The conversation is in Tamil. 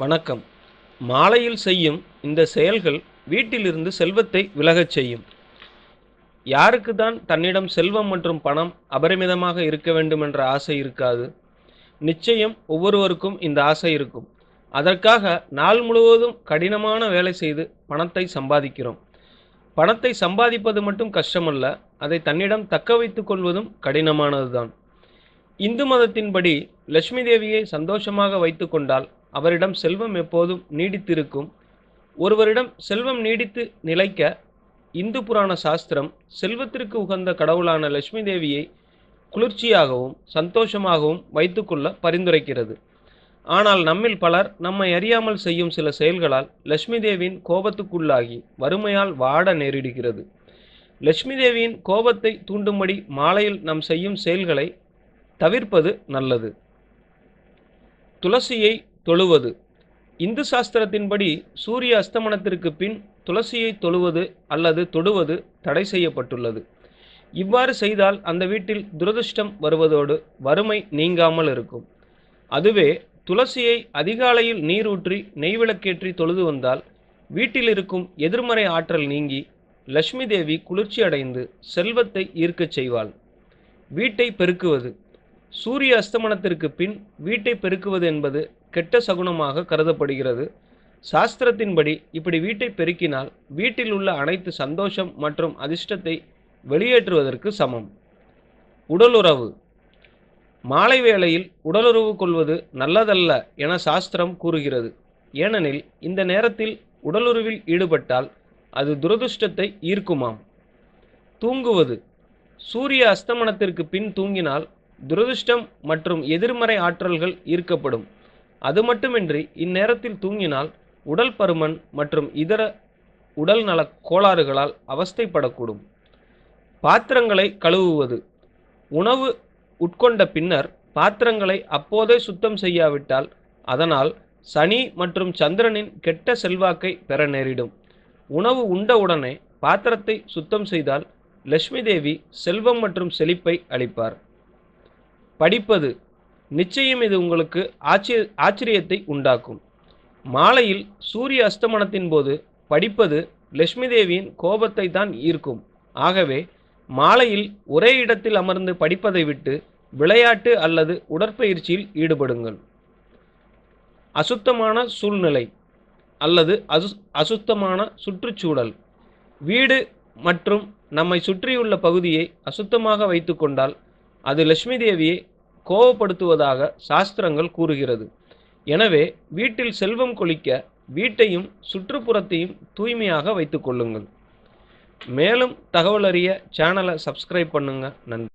வணக்கம். மாலையில் செய்யும் இந்த செயல்கள் வீட்டிலிருந்து செல்வத்தை விலகச் செய்யும். யாருக்கு தான் தன்னிடம் செல்வம் மற்றும் பணம் அபரிமிதமாக இருக்க வேண்டும் என்ற ஆசை இருக்காது. நிச்சயம் ஒவ்வொருவருக்கும் இந்த ஆசை இருக்கும். அதற்காக நாள் முழுவதும் கடினமான வேலை செய்து பணத்தை சம்பாதிக்கிறோம். பணத்தை சம்பாதிப்பது மட்டும் கஷ்டமல்ல அதை தன்னிடம் தக்க வைத்துக் கொள்வதும் கடினமானதுதான். இந்து மதத்தின்படி லட்சுமி தேவியை சந்தோஷமாக வைத்து கொண்டால் அவரிடம் செல்வம் எப்போதும் நீடித்திருக்கும். ஒருவரிடம் செல்வம் நீடித்து நிலைக்க இந்து புராண சாஸ்திரம் செல்வத்திற்கு உகந்த கடவுளான லட்சுமி தேவியை குளிர்ச்சியாகவும் சந்தோஷமாகவும் வைத்துக்கொள்ள பரிந்துரைக்கிறது. ஆனால் நம்மில் பலர் நம்மை அறியாமல் செய்யும் சில செயல்களால் லட்சுமி தேவியின் கோபத்துக்குள்ளாகி வறுமையால் வாட நேரிடுகிறது. லட்சுமி தேவியின் கோபத்தை தூண்டும்படி மாலையில் நாம் செய்யும் செயல்களை தவிர்ப்பது நல்லது. துளசியை தொழுவது. இந்து சாஸ்திரத்தின்படி சூரிய அஸ்தமனத்திற்கு பின் துளசியை தொழுவது அல்லது தொடுவது தடை செய்யப்பட்டுள்ளது. இவ்வாறு செய்தால் அந்த வீட்டில் துரதிருஷ்டம் வருவதோடு வறுமை நீங்காமல் இருக்கும். அதுவே துளசியை அதிகாலையில் நீரூற்றி நெய்விளக்கேற்றி தொழுது வந்தால் வீட்டில் இருக்கும் எதிர்மறை ஆற்றல் நீங்கி லட்சுமி தேவி குளிர்ச்சி அடைந்து செல்வத்தை ஈர்க்கச் செய்வாள். வீட்டை பெருக்குவது. சூரிய அஸ்தமனத்திற்கு பின் வீட்டை பெருக்குவது என்பது கெட்ட சகுனமாக கருதப்படுகிறது. சாஸ்திரத்தின்படி இப்படி வீட்டை பெருக்கினால் வீட்டில் உள்ள அனைத்து சந்தோஷம் மற்றும் அதிர்ஷ்டத்தை வெளியேற்றுவதற்கு சமம். உடலுறவு. மாலை வேளையில் உடலுறவு கொள்வது நல்லதல்ல என சாஸ்திரம் கூறுகிறது. ஏனெனில் இந்த நேரத்தில் உடலுறவில் ஈடுபட்டால் அது துரதிருஷ்டத்தை ஈர்க்குமாம். தூங்குவது. சூரிய அஸ்தமனத்திற்கு பின் தூங்கினால் துரதிருஷ்டம் மற்றும் எதிர்மறை ஆற்றல்கள் ஈர்க்கப்படும். அது மட்டுமின்றி இந்நேரத்தில் தூங்கினால் உடல் பருமன் மற்றும் இதர உடல் நல கோளாறுகளால் அவஸ்தைப்படக்கூடும். பாத்திரங்களை கழுவுவது. உணவு உட்கொண்ட பின்னர் பாத்திரங்களை அப்போதே சுத்தம் செய்யாவிட்டால் அதனால் சனி மற்றும் சந்திரனின் கெட்ட செல்வாக்கை பெற நேரிடும். உணவு உண்டவுடனே பாத்திரத்தை சுத்தம் செய்தால் லட்சுமி தேவி செல்வம் மற்றும் செழிப்பை அளிப்பார். படிப்பது நிச்சயம் இது உங்களுக்கு ஆச்சரிய ஆச்சரியத்தை உண்டாக்கும். மாலையில் சூரிய அஸ்தமனத்தின் போது படிப்பது லட்சுமி தேவியின் கோபத்தை தான் ஈர்க்கும். ஆகவே மாலையில் ஒரே இடத்தில் அமர்ந்து படிப்பதை விட்டு விளையாட்டு அல்லது உடற்பயிற்சியில் ஈடுபடுங்கள். அசுத்தமான சூழ்நிலை அல்லது அசு அசுத்தமான சுற்றுச்சூழல். வீடு மற்றும் நம்மை சுற்றியுள்ள பகுதியை அசுத்தமாக வைத்துக்கொண்டால் அது லட்சுமி தேவியை கோபப்படுத்துவதாக சாஸ்திரங்கள் கூறுகிறது. எனவே வீட்டில் செல்வம் கொளிக்க வீட்டையும் சுற்றுப்புறத்தையும் தூய்மையாக வைத்துக் கொள்ளுங்கள். மேலும் தகவல் அறிய சேனலை சப்ஸ்கிரைப் பண்ணுங்க. நன்றி.